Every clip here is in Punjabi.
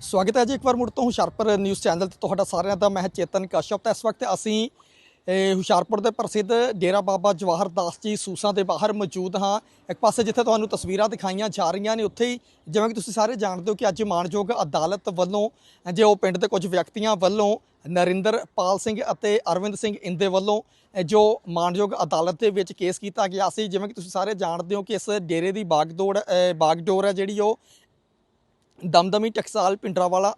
ਸਵਾਗਤ ਹੈ ਜੀ ਇੱਕ ਵਾਰ ਮੁੜ ਤੋਂ ਹੁਸ਼ਿਆਰਪੁਰ ਨਿਊਜ਼ ਚੈਨਲ ਤੇ ਤੁਹਾਡਾ ਸਾਰਿਆਂ ਦਾ। ਮੈਂ ਚੇਤਨ ਕਸ਼ਪ ਤਾਂ ਇਸ ਵਕਤ ਅਸੀਂ ਹੁਸ਼ਿਆਰਪੁਰ ਦੇ ਪ੍ਰਸਿੱਧ ਡੇਰਾ ਬਾਬਾ ਜਵਾਹਰ ਦਾਸ ਜੀ ਸੂਸਾਂ ਦੇ ਬਾਹਰ ਮੌਜੂਦ ਹਾਂ। ਇੱਕ ਪਾਸੇ ਜਿੱਥੇ ਤੁਹਾਨੂੰ ਤਸਵੀਰਾਂ ਦਿਖਾਈਆਂ ਜਾ ਰਹੀਆਂ ਨੇ, ਉੱਥੇ ਹੀ ਜਿਵੇਂ ਕਿ ਤੁਸੀਂ ਸਾਰੇ ਜਾਣਦੇ ਹੋ ਕਿ ਅੱਜ ਮਾਣਯੋਗ ਅਦਾਲਤ ਵੱਲੋਂ, ਜੇ ਉਹ ਪਿੰਡ ਦੇ ਕੁਝ ਵਿਅਕਤੀਆਂ ਵੱਲੋਂ ਨਰਿੰਦਰ ਪਾਲ ਸਿੰਘ ਅਤੇ ਅਰਵਿੰਦ ਸਿੰਘ ਇੰਦੇ ਵੱਲੋਂ ਜੋ ਮਾਣਯੋਗ ਅਦਾਲਤ ਦੇ ਵਿੱਚ ਕੇਸ ਕੀਤਾ ਗਿਆ ਸੀ, ਜਿਵੇਂ ਕਿ ਤੁਸੀਂ ਸਾਰੇ ਜਾਣਦੇ ਹੋ ਕਿ ਇਸ ਡੇਰੇ ਦੀ ਬਾਗਦੌੜ ਬਾਗਡੋਰ ਹੈ ਜਿਹੜੀ ਉਹ ਦਮਦਮੀ ਟਕਸਾਲ ਪਿੰਡਰਾਵਾਲਾ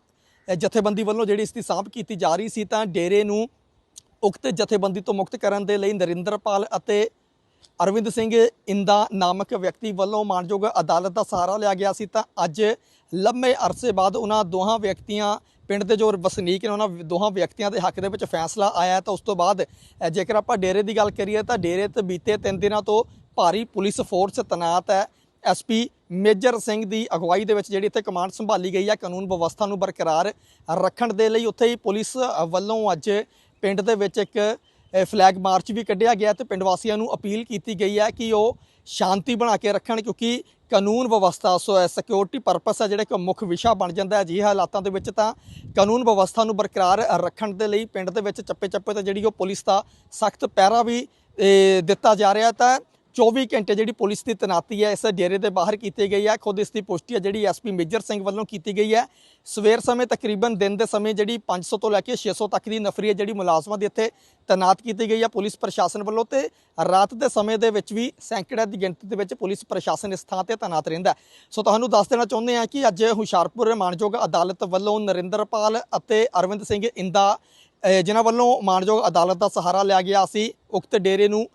ਜਥੇਬੰਦੀ ਵੱਲੋਂ ਜਿਹੜੀ ਇਸ ਦੀ ਸਾਂਭ ਕੀਤੀ ਜਾ ਰਹੀ ਸੀ ਤਾਂ ਡੇਰੇ ਨੂੰ ਉਕਤ ਜਥੇਬੰਦੀ ਤੋਂ ਮੁਕਤ ਕਰਨ ਦੇ ਲਈ ਨਰਿੰਦਰਪਾਲ ਅਤੇ ਅਰਵਿੰਦ ਸਿੰਘ ਇੰਦਾ ਨਾਮਕ ਵਿਅਕਤੀ ਵੱਲੋਂ ਮਾਨਯੋਗ ਅਦਾਲਤ ਦਾ ਸਹਾਰਾ ਲਿਆ ਗਿਆ ਸੀ ਤਾਂ ਅੱਜ ਲੰਮੇ ਅਰਸੇ ਬਾਅਦ ਉਹਨਾਂ ਦੋਹਾਂ ਵਿਅਕਤੀਆਂ, ਪਿੰਡ ਦੇ ਜੋ ਵਸਨੀਕ ਨੇ ਉਹਨਾਂ ਦੋਹਾਂ ਵਿਅਕਤੀਆਂ ਦੇ ਹੱਕ ਦੇ ਵਿੱਚ ਫੈਸਲਾ ਆਇਆ ਤਾਂ ਉਸ ਤੋਂ ਬਾਅਦ ਜੇਕਰ ਆਪਾਂ ਡੇਰੇ ਦੀ ਗੱਲ ਕਰੀਏ ਤਾਂ ਡੇਰੇ ਤੇ ਬੀਤੇ 3 ਦਿਨਾਂ ਤੋਂ ਭਾਰੀ ਪੁਲਿਸ ਫੋਰਸ ਤੈਨਾਤ ਹੈ। ਐਸਪੀ ਮੇਜਰ ਸਿੰਘ ਦੀ ਅਗਵਾਈ ਦੇ ਵਿੱਚ ਜਿਹੜੀ ਇੱਥੇ ਕਮਾਂਡ ਸੰਭਾਲੀ ਗਈ ਹੈ ਕਾਨੂੰਨ ਵਿਵਸਥਾ ਨੂੰ ਬਰਕਰਾਰ ਰੱਖਣ ਦੇ ਲਈ ਉੱਥੇ ਹੀ ਪੁਲਿਸ ਵੱਲੋਂ ਅੱਜ ਪਿੰਡ ਦੇ ਵਿੱਚ ਇੱਕ ਫਲੈਗ ਮਾਰਚ ਵੀ ਕੱਢਿਆ ਗਿਆ ਤੇ ਪਿੰਡ ਵਾਸੀਆਂ ਨੂੰ ਅਪੀਲ ਕੀਤੀ ਗਈ ਹੈ ਕਿ ਉਹ ਸ਼ਾਂਤੀ ਬਣਾ ਕੇ ਰੱਖਣ ਕਿਉਂਕਿ ਕਾਨੂੰਨ ਵਿਵਸਥਾ, ਸੋ ਸਿਕਿਉਰਿਟੀ ਪਰਪਸ ਹੈ ਜਿਹੜਾ ਇੱਕ ਮੁੱਖ ਵਿਸ਼ਾ ਬਣ ਜਾਂਦਾ ਹੈ। ਅਜਿਹੇ ਹਾਲਾਤਾਂ ਦੇ ਵਿੱਚ ਤਾਂ ਕਾਨੂੰਨ ਵਿਵਸਥਾ ਨੂੰ ਬਰਕਰਾਰ ਰੱਖਣ ਦੇ ਲਈ ਪਿੰਡ ਦੇ ਵਿੱਚ ਚੱਪੇ ਚੱਪੇ ਤੇ ਜਿਹੜੀ ਉਹ ਪੁਲਿਸ ਦਾ ਸਖਤ ਪਹਿਰਾ ਵੀ ਦਿੱਤਾ ਜਾ ਰਿਹਾ ਤਾਂ 24 ਘੰਟੇ ਜਿਹੜੀ ਪੁਲਿਸ ਦੀ ਤੈਨਾਤੀ ਹੈ, ਇਸ ਡੇਰੇ ਦੇ ਬਾਹਰ ਕੀਤੀ ਗਈ ਹੈ। ਖੁਦ ਇਸ ਦੀ ਪੁਸ਼ਟੀ ਹੈ, ਜਿਹੜੀ ਐਸਪੀ ਮੇਜਰ ਸਿੰਘ ਵੱਲੋਂ ਕੀਤੀ ਗਈ ਹੈ। ਸਵੇਰ ਸਮੇਂ ਤਕਰੀਬਨ ਦਿਨ ਦੇ ਸਮੇਂ ਜਿਹੜੀ 500 ਤੋਂ ਲੈ ਕੇ 600 ਤੱਕ ਦੀ ਨਫਰੀ ਹੈ, ਜਿਹੜੀ ਮੁਲਾਜ਼ਮਾਂ ਦੀ ਇੱਥੇ ਤੈਨਾਤ ਕੀਤੀ ਗਈ ਹੈ ਪੁਲਿਸ ਪ੍ਰਸ਼ਾਸਨ ਵੱਲੋਂ ਤੇ ਰਾਤ ਦੇ ਸਮੇਂ ਦੇ ਵਿੱਚ ਵੀ ਸੈਂਕੜਿਆਂ ਦੀ ਗਿਣਤੀ ਦੇ ਵਿੱਚ ਪੁਲਿਸ ਪ੍ਰਸ਼ਾਸਨ ਇਸ ਥਾਂ ਤੇ ਤੈਨਾਤ ਰਹਿੰਦਾ ਸੋ ਤੁਹਾਨੂੰ ਦੱਸ ਦੇਣਾ ਚਾਹੁੰਦੇ ਹਾਂ ਕਿ ਅੱਜ ਹੁਸ਼ਿਆਰਪੁਰ ਮਾਨਯੋਗ ਅਦਾਲਤ ਵੱਲੋਂ ਨਰਿੰਦਰਪਾਲ ਅਤੇ ਅਰਵਿੰਦ ਸਿੰਘ ਇੰਦਾ ਜਿਨ੍ਹਾਂ ਵੱਲੋਂ ਮਾਨਯੋਗ ਅਦਾਲਤ ਦਾ ਸਹਾਰਾ ਲਿਆ ਗਿਆ ਸੀ, ਉਕਤ ਡੇਰੇ ਨੂੰ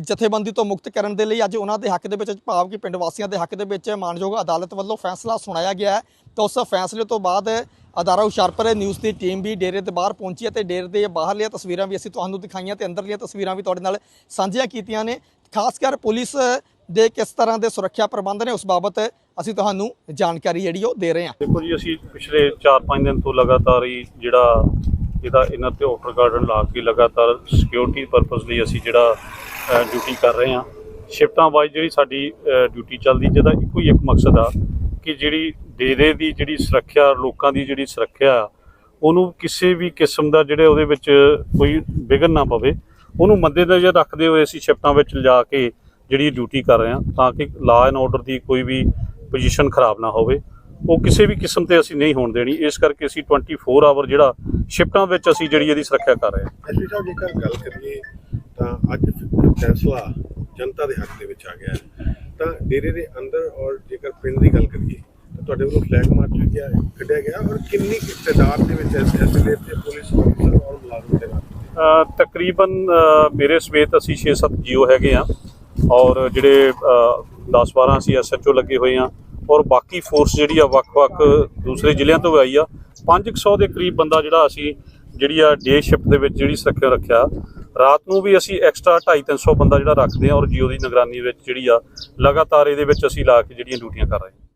ਜਥੇਬੰਦੀ ਤੋਂ ਮੁਕਤ ਕਰਨ ਦੇ ਲਈ ਅੱਜ ਉਹਨਾਂ ਦੇ ਹੱਕ ਦੇ ਵਿੱਚ ਭਾਵ ਕਿ ਪਿੰਡ ਵਾਸੀਆਂ ਦੇ ਹੱਕ ਦੇ ਵਿੱਚ ਮਾਨਯੋਗ ਅਦਾਲਤ ਵੱਲੋਂ ਫੈਸਲਾ ਸੁਣਾਇਆ ਗਿਆ ਹੈ। ਤਾਂ ਉਸ ਫੈਸਲੇ ਤੋਂ ਬਾਅਦ ਅਦਾਰਾ ਹੁਸ਼ਿਆਰਪੁਰ ਨਿਊਜ਼ ਦੀ ਟੀਮ ਵੀ ਡੇਰੇ ਦੇ ਬਾਹਰ ਪਹੁੰਚੀ ਹੈ ਤੇ ਡੇਰੇ ਦੇ ਬਾਹਰਲੀਆਂ ਤਸਵੀਰਾਂ ਵੀ ਅਸੀਂ ਤੁਹਾਨੂੰ ਦਿਖਾਈਆਂ ਤੇ ਅੰਦਰਲੀਆਂ ਤਸਵੀਰਾਂ ਵੀ ਤੁਹਾਡੇ ਨਾਲ ਸਾਂਝੀਆਂ ਕੀਤੀਆਂ ਨੇ। ਖਾਸ ਕਰ ਪੁਲਿਸ ਦੇ ਕਿਸ ਤਰ੍ਹਾਂ ਦੇ ਸੁਰੱਖਿਆ ਪ੍ਰਬੰਧ ਨੇ ਉਸ ਬਾਬਤ ਅਸੀਂ ਤੁਹਾਨੂੰ ਜਾਣਕਾਰੀ ਜਿਹੜੀ ਉਹ ਦੇ ਰਹੇ ਹਾਂ। ਦੇਖੋ ਜੀ, ਅਸੀਂ ਪਿਛਲੇ 4-5 ਦਿਨ ਤੋਂ ਲਗਾਤਾਰ ਹੀ ਜਿਹੜਾ ਇਹਦਾ ਇਹਨਾਂ ਤੇ ਆਰਡਰ ਗਾਰਡਨ ਲਾ ਕੇ ਲਗਾਤਾਰ ਸਿਕਿਉਰਿਟੀ ਪਰਪਸ ਲਈ ਅਸੀਂ ਜਿਹੜਾ ਡਿਊਟੀ ਕਰ ਰਹੇ ਹਾਂ। ਸ਼ਿਫਟਾਂ ਵਾਈਜ਼ ਜਿਹੜੀ ਸਾਡੀ ਡਿਊਟੀ ਚੱਲਦੀ ਜਿਹਦਾ ਇੱਕੋ ਹੀ ਇੱਕ ਮਕਸਦ ਆ ਕਿ ਜਿਹੜੀ ਡੇਰੇ ਦੀ ਜਿਹੜੀ ਸੁਰੱਖਿਆ ਲੋਕਾਂ ਦੀ ਜਿਹੜੀ ਸੁਰੱਖਿਆ ਆ, ਉਹਨੂੰ ਕਿਸੇ ਵੀ ਕਿਸਮ ਦਾ ਜਿਹੜੇ ਉਹਦੇ ਵਿੱਚ ਕੋਈ ਵਿਘਨ ਨਾ ਪਵੇ ਉਹਨੂੰ ਮੱਦੇਨਜ਼ਰ ਰੱਖਦੇ ਹੋਏ ਅਸੀਂ ਸ਼ਿਫਟਾਂ ਵਿੱਚ ਲਿਜਾ ਕੇ ਜਿਹੜੀ ਡਿਊਟੀ ਕਰ ਰਹੇ ਹਾਂ ਤਾਂ ਕਿ ਲਾ ਐਂਡ ਆਰਡਰ ਦੀ ਕੋਈ ਵੀ ਪੋਜੀਸ਼ਨ ਖਰਾਬ ਨਾ ਹੋਵੇ। ਉਹ ਕਿਸੇ ਵੀ ਕਿਸਮ ਤੇ ਅਸੀਂ ਨਹੀਂ ਹੋਣ ਦੇਣੀ। ਇਸ ਕਰਕੇ ਅਸੀਂ 24 ਆਵਰ ਜਿਹੜਾ ਸ਼ਿਫਟਾਂ ਵਿੱਚ ਅਸੀਂ ਜਿਹੜੀ ਇਹਦੀ ਸੁਰੱਖਿਆ ਕਰ ਰਹੇ ਹਾਂ। ਜੇਕਰ ਗੱਲ ਕਰੀਏ ਤਾਂ ਅੱਜ ਫੈਸਲਾ ਜਨਤਾ ਦੇ ਹੱਕ ਦੇ ਵਿੱਚ ਆ ਗਿਆ ਹੈ। ਤਾਂ ਡੇਰੇ ਦੇ ਅੰਦਰ ਔਰ ਜੇਕਰ ਪਿੰਡ ਦੀ ਗੱਲ ਕਰੀਏ, ਤਾਂ ਤੁਹਾਡੇ ਵੱਲੋਂ ਫਲੈਗ ਮਾਰਚ ਵੀ ਗਿਆ ਕੱਢਿਆ ਗਿਆ ਔਰ ਕਿੰਨੀ ਕੁ ਤਾਦਾਦ ਦੇ ਵਿੱਚ ਐਸ ਐਸਲੇ ਤੇ ਪੁਲਿਸ ਅਫਸਰ ਔਰ ਮੁਲਾਜ਼ਮ ਦੇ ਨਾਲ? ਤਕਰੀਬਨ ਮੇਰੇ ਸਮੇਤ ਅਸੀਂ 6-7 ਜੀਓ ਹੈਗੇ ਆ ਔਰ ਜਿਹੜੇ 10-12 ਅਸੀਂ ਐਸਐਚਓ ਲੱਗੇ ਹੋਏ ਆ ਔਰ ਬਾਕੀ ਫੋਰਸ ਜਿਹੜੀ ਆ ਵੱਖ-ਵੱਖ ਦੂਸਰੇ ਜ਼ਿਲ੍ਹਿਆਂ ਤੋਂ ਆਈ ਆ। 500 ਦੇ ਕਰੀਬ ਬੰਦਾ ਜਿਹੜਾ ਅਸੀਂ ਜਿਹੜੀ ਆ ਡੇ ਸ਼ਿਫਟ ਦੇ ਵਿੱਚ ਜਿਹੜੀ ਸੁਰੱਖਿਆ ਰੱਖਿਆ ਰਾਤ ਨੂੰ ਵੀ ਅਸੀਂ ਐਕਸਟਰਾ 250-300 ਬੰਦਾ ਜਿਹੜਾ ਰੱਖਦੇ ਆ ਔਰ ਜੀਓ ਦੀ ਨਿਗਰਾਨੀ ਵਿੱਚ ਜਿਹੜੀ ਆ, ਲਗਾਤਾਰ ਇਹਦੇ ਵਿੱਚ ਅਸੀਂ ਲਾ ਕੇ ਜਿਹੜੀਆਂ ਡਿਊਟੀਆਂ ਕਰ ਰਹੇ ਹਾਂ।